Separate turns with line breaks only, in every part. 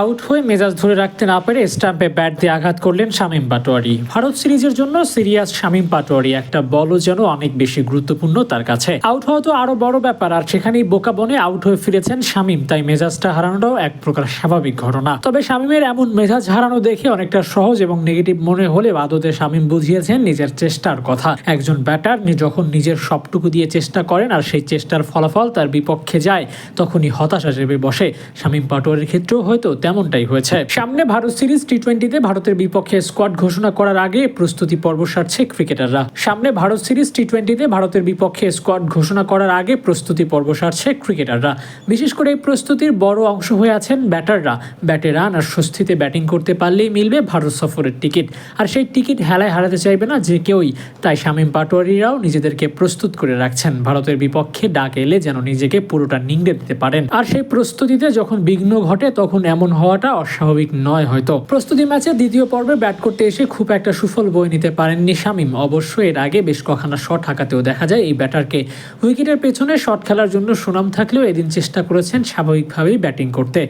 Out হয়ে মেজাজ ধরে রাখতে না পেরে স্টাম্পে ব্যাট দিয়ে আঘাত করলেন শামীম পাটোয়ারি। ভারত সিরিজের জন্য সিরিয়াস শামীম পাটোয়ারি একটা বলও যেন অনেক বেশি গুরুত্বপূর্ণ তার কাছে। আউট হওয়া তো আরও বড় ব্যাপার, আর সেখানেই বোকা বনে আউট হয়ে ফিরেছেন শামীম, তাই মেজাজটা হারানোটাও এক প্রকার স্বাভাবিক ঘটনা। তবে শামীমের এমন মেজাজ হারানো দেখে অনেকটা সহজ এবং নেগেটিভ মনে হলে আদতে শামীম বুঝিয়েছেন নিজের চেষ্টার কথা। একজন ব্যাটার যখন নিজের সবটুকু দিয়ে চেষ্টা করেন আর সেই চেষ্টার ফলাফল তার বিপক্ষে যায়, তখনই হতাশা চেপে বসে। শামীম পাটোয়ারির ক্ষেত্রেও হয়তো তেমনটাই হয়েছে। সামনে ভারত সিরিজ টি টোয়েন্টিতে ভারতের বিপক্ষে স্কোয়াড ঘোষণা করার আগে প্রস্তুতি পর্ব সারছে ক্রিকেটাররা। সামনে ভারত সিরিজ টি টোয়েন্টিতে ভারতের বিপক্ষে স্কোয়াড ঘোষণা করার আগে প্রস্তুতি পর্ব সারছে ক্রিকেটাররা। বিশেষ করে এই প্রস্তুতির বড় অংশ হয়ে আছেন ব্যাটাররা। ব্যাটে রান আর স্বস্তিতে ব্যাটিং করতে পারলেই মিলবে ভারত সফরের টিকিট। আর সেই টিকিট হেলায় হারাতে চাইবে না যে কেউই। তাই শামীম পাটোয়ারিরাও নিজেদেরকে প্রস্তুত করে রাখছেন। ভারতের বিপক্ষে ডাক এলে যেন নিজেকে পুরোটা নিংড়ে দিতে পারেন। আর সেই প্রস্তুতিতে যখন বিঘ্ন ঘটে, তখন এমন হওয়াটা অস্বাভাবিক নয় হয়তো। প্রস্তুতি ম্যাচে দ্বিতীয় পর্বে ব্যাট করতে এসে খুব একটা সুফল বই নিতে পারেননি শামীম। অবশ্য এর আগে বেশ কখানা শট হাঁকাতেও দেখা যায় এই ব্যাটারকে। উইকেটের পেছনে শট খেলার জন্য সুনাম থাকলেও এদিন চেষ্টা করেছেন স্বাভাবিকভাবেই ব্যাটিং করতে।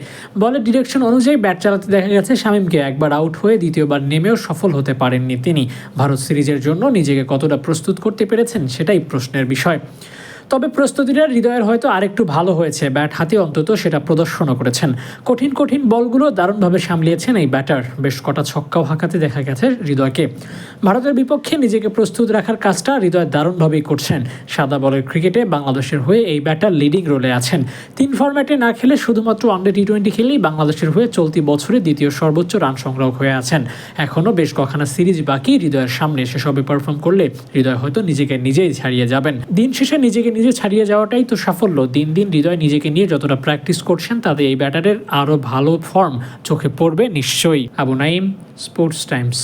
বলের ডিরেকশন অনুযায়ী ব্যাট চালাতে দেখা গেছে শামীমকে একবার আউট হয়ে দ্বিতীয়বার নেমেও সফল হতে পারেননি তিনি। ভারত সিরিজের জন্য নিজেকে কতটা প্রস্তুত করতে পেরেছেন সেটাই প্রশ্নের বিষয়। তবে প্রস্তুতিটা হৃদয়ের হয়তো আরেকটু ভালো হয়েছে। ব্যাট হাতে অন্তত সেটা প্রদর্শনও করেছেন। কঠিন কঠিন বলগুলো দারুণভাবে সামলিয়েছেন এই ব্যাটার। বেশ কটা ছক্কাও হাঁকাতে দেখা গেছে হৃদয়কে। ভারতের বিপক্ষে নিজেকে প্রস্তুত রাখার কাজটা হৃদয় দারুণভাবেই করছেন। সাদা বলের ক্রিকেটে বাংলাদেশের হয়ে এই ব্যাটার লিডিং রোলে আছেন। তিন ফরম্যাটে না খেলে শুধুমাত্র ওয়ানডে টি টোয়েন্টি খেলেই বাংলাদেশের হয়ে চলতি বছরে দ্বিতীয় সর্বোচ্চ রান সংগ্রহ হয়ে আছেন। এখনও বেশ কখানা সিরিজ বাকি হৃদয়ের সামনে। সেসবে পারফর্ম করলে হৃদয় হয়তো নিজেকে নিজেই ছাড়িয়ে যাবেন। দিন শেষে নিজেকে নিজে ছাড়িয়ে যাওয়াটাই তো সাফল্য। দিন দিন হৃদয় নিজেকে নিয়ে যতটা প্র্যাকটিস করছেন, তাতে এই ব্যাটারের আরও ভালো ফর্ম চোখে পড়বে নিশ্চয়ই। Abu Naim sports Times